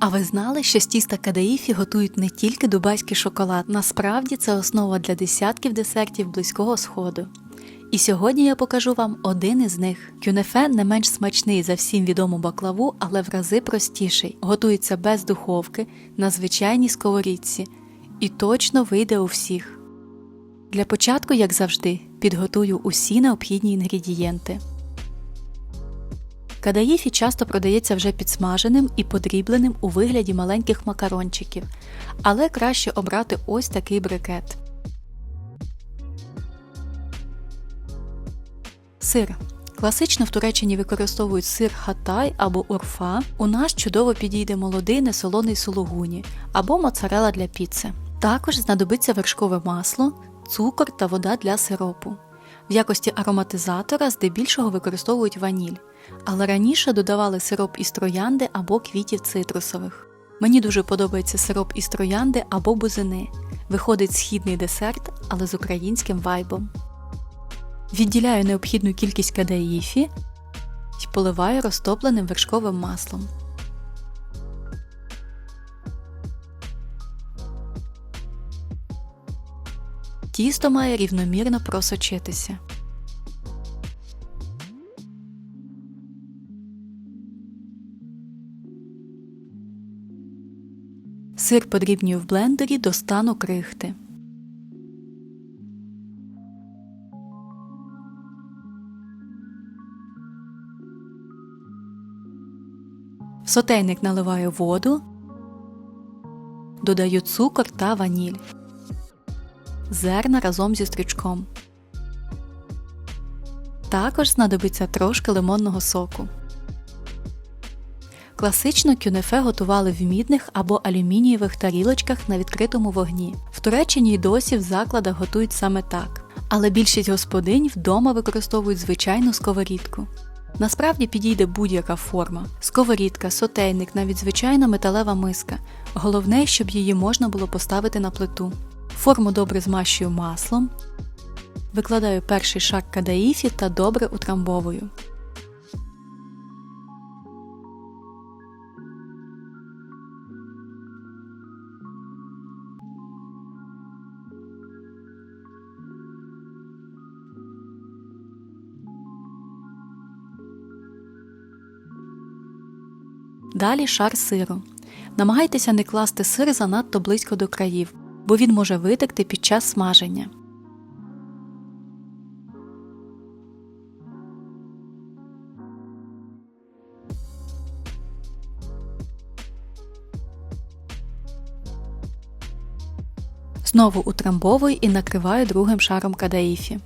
А ви знали, що з тіста кадаїфі готують не тільки дубайський шоколад, насправді це основа для десятків десертів близького сходу. І сьогодні я покажу вам один із них. Кюнефе не менш смачний за всім відому баклаву, але в рази простіший. Готується без духовки на звичайній сковорідці і точно вийде у всіх. Для початку, як завжди, підготую усі необхідні інгредієнти. Кадаїфі часто продається вже підсмаженим і подрібленим у вигляді маленьких макарончиків, але краще обрати ось такий брикет. Сир. Класично в Туреччині використовують сир хатай або урфа. У нас чудово підійде молодий несолоний сулугуні або моцарела для піци. Також знадобиться вершкове масло, цукор та вода для сиропу. В якості ароматизатора здебільшого використовують ваніль, але раніше додавали сироп із троянди або квітів цитрусових. Мені дуже подобається сироп із троянди або бузини. Виходить східний десерт, але з українським вайбом. Відділяю необхідну кількість кадаїфі і поливаю розтопленим вершковим маслом. Тісто має рівномірно просочитися. Сир подрібнюю в блендері до стану крихти. В сотейник наливаю воду, додаю цукор та ваніль, зерна разом зі стручком. Також знадобиться трошки лимонного соку. Класично кюнефе готували в мідних або алюмінієвих тарілочках на відкритому вогні. В Туреччині й досі в закладах готують саме так, але більшість господинь вдома використовують звичайну сковорідку. Насправді підійде будь-яка форма: сковорідка, сотейник, навіть звичайна металева миска. Головне, щоб її можна було поставити на плиту. Форму добре змащую маслом, викладаю перший шар кадаїфі та добре утрамбовую. Далі шар сиру. Намагайтеся не класти сир занадто близько до країв, бо він може витекти під час смаження. Знову утрамбовую і накриваю другим шаром кадаїфі.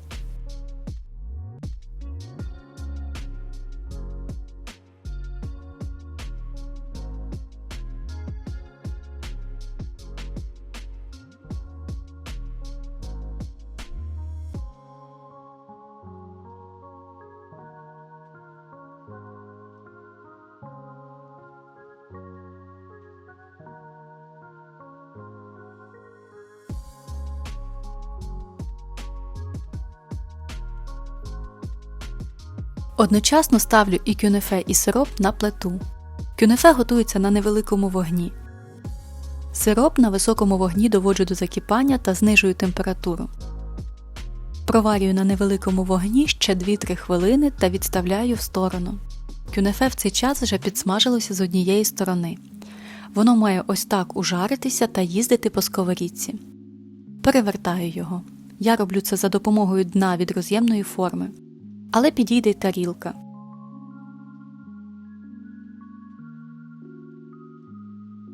Одночасно ставлю і кюнефе, і сироп на плиту. Кюнефе готується на невеликому вогні. Сироп на високому вогні доводжу до закипання та знижую температуру. Проварюю на невеликому вогні ще 2-3 хвилини та відставляю в сторону. Кюнефе в цей час вже підсмажилося з однієї сторони. Воно має ось так ужаритися та їздити по сковорідці. Перевертаю його. Я роблю це за допомогою дна від роз'ємної форми але підійде й тарілка.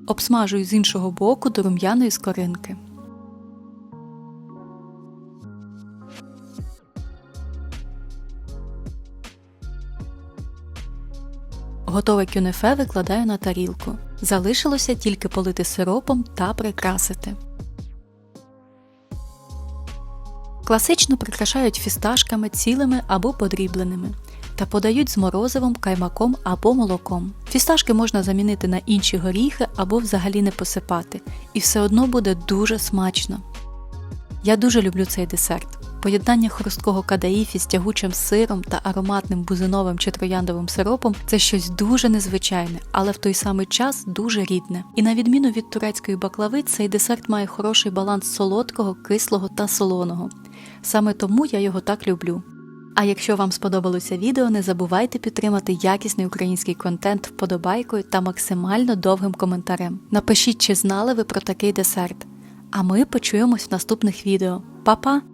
Обсмажую з іншого боку до рум'яної скоринки. Готове кюнефе викладаю на тарілку. Залишилося тільки полити сиропом та прикрасити. Класично прикрашають фісташками цілими або подрібленими та подають з морозивом, каймаком або молоком. Фісташки можна замінити на інші горіхи або взагалі не посипати, і все одно буде дуже смачно. Я дуже люблю цей десерт. Поєднання хрусткого кадаїфі з тягучим сиром та ароматним бузиновим чи трояндовим сиропом це щось дуже незвичайне, але в той самий час дуже рідне. І на відміну від турецької баклави, цей десерт має хороший баланс солодкого, кислого та солоного. Саме тому я його так люблю. А якщо вам сподобалося відео, не забувайте підтримати якісний український контент вподобайкою та максимально довгим коментарем. Напишіть, чи знали ви про такий десерт. А ми почуємось в наступних відео. Па-па!